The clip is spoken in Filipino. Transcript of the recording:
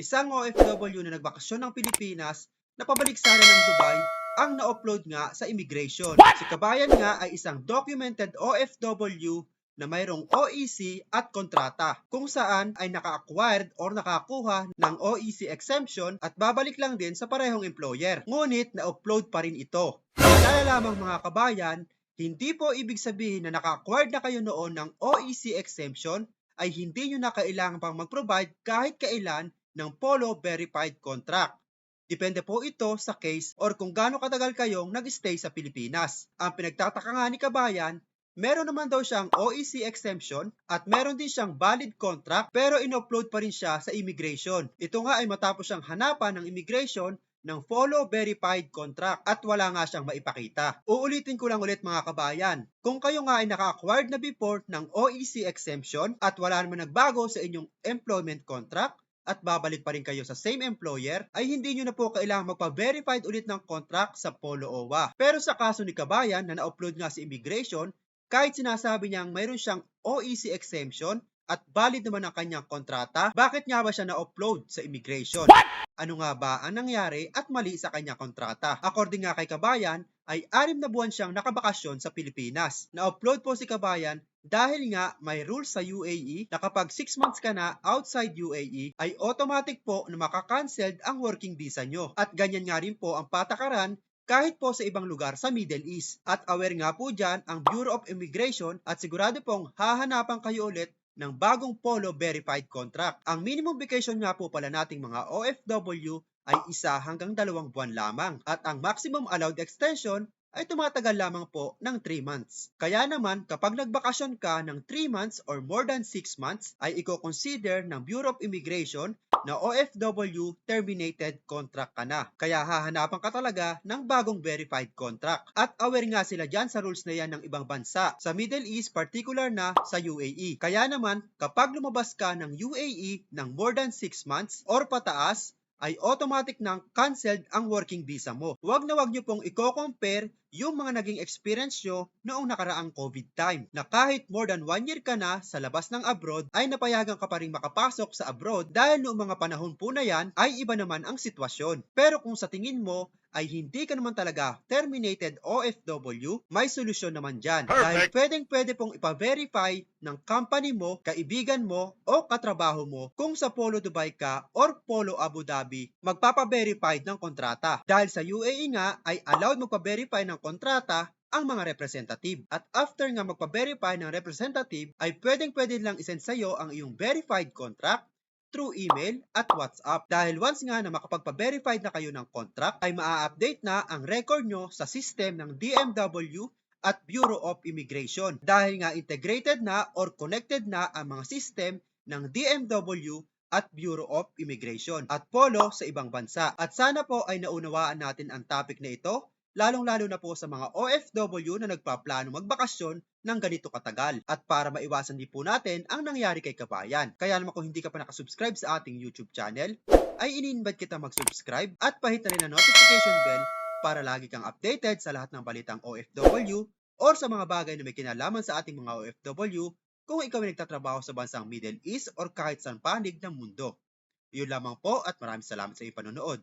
Isang OFW na nagbakasyon ng Pilipinas na pabalik sana ng Dubai ang na-upload nga sa immigration. Si Kabayan nga ay isang documented OFW na mayroong OEC at kontrata kung saan ay naka-acquired or nakakuha ng OEC exemption at babalik lang din sa parehong employer. Ngunit na-upload pa rin ito. Paalala lamang mga kabayan, hindi po ibig sabihin na naka-acquired na kayo noon ng OEC exemption ay hindi nyo na kailangan pang mag-provide kahit kailan ng Polo Verified Contract. Depende po ito sa case or kung gaano katagal kayong nag-stay sa Pilipinas. Ang pinagtataka nga ni Kabayan, meron naman daw siyang OEC exemption at meron din siyang valid contract pero in-upload pa rin siya sa immigration. Ito nga ay matapos siyang hanapan ng immigration ng follow verified contract at wala nga siyang maipakita. Uulitin ko lang ulit mga kabayan, kung kayo nga ay naka-acquired na before ng OEC exemption at wala naman nagbago sa inyong employment contract, at babalik pa rin kayo sa same employer, ay hindi nyo na po kailangang magpa-verified ulit ng contract sa Polo OWA. Pero sa kaso ni Kabayan na na-upload nga sa immigration, kahit sinasabi niyang mayroon siyang OEC exemption at valid naman ang kanyang kontrata, bakit nga ba siya na-upload sa immigration? Ano nga ba ang nangyari at mali sa kanyang kontrata? According nga kay Kabayan, ay anim na buwan siyang nakabakasyon sa Pilipinas. Na-upload po si Kabayan dahil nga may rules sa UAE na kapag 6 months ka na outside UAE ay automatic po na makakancelled ang working visa nyo. At ganyan nga rin po ang patakaran kahit po sa ibang lugar sa Middle East. At aware nga po dyan ang Bureau of Immigration at sigurado pong hahanapan kayo ulit ng bagong Polo Verified Contract. Ang minimum vacation nga po pala nating mga OFW ay isa hanggang dalawang buwan lamang at ang maximum allowed extension ay tumatagal lamang po ng 3 months. Kaya naman, kapag nagbakasyon ka ng 3 months or more than 6 months, ay i-consider ng Bureau of Immigration na OFW terminated contract ka na. Kaya hahanapan ka talaga ng bagong verified contract. At aware nga sila dyan sa rules na yan ng ibang bansa. Sa Middle East, particular na sa UAE. Kaya naman, kapag lumabas ka ng UAE ng more than 6 months or pataas, ay automatic nang canceled ang working visa mo. Huwag na huwag nyo pong i-compare yung mga naging experience nyo noong nakaraang COVID time na kahit more than 1 year ka na sa labas ng abroad ay napayagan ka pa rin makapasok sa abroad dahil noong mga panahon po na yan ay iba naman ang sitwasyon. Pero kung sa tingin mo ay hindi ka naman talaga terminated OFW, may solusyon naman dyan. Dahil pwedeng pwede pong ipa-verify ng company mo, kaibigan mo, o katrabaho mo kung sa Polo Dubai ka or Polo Abu Dhabi, magpapa-verified ng kontrata. Dahil sa UAE nga ay allowed magpa-verify ng kontrata ang mga representative. At after nga magpa-verify ng representative, ay pwedeng pwede lang isend sa'yo ang iyong verified contract through email at WhatsApp. Dahil once nga na makapagpa-verified na kayo ng contract, ay maa-update na ang record nyo sa system ng DMW at Bureau of Immigration. Dahil nga integrated na or connected na ang mga system ng DMW at Bureau of Immigration at Polo sa ibang bansa. At sana po ay naunawaan natin ang topic na ito lalong-lalo na po sa mga OFW na nagpaplano magbakasyon ng ganito katagal at para maiwasan din po natin ang nangyari kay Kabayan. Kaya naman kung hindi ka pa nakasubscribe sa ating YouTube channel, ay ini-invite kita mag-subscribe at pahit na rin ang notification bell para lagi kang updated sa lahat ng balitang OFW or sa mga bagay na may kinalaman sa ating mga OFW kung ikaw ay nagtatrabaho sa bansang Middle East or kahit saan panig ng mundo. Yun lamang po at maraming salamat sa iyong panonood.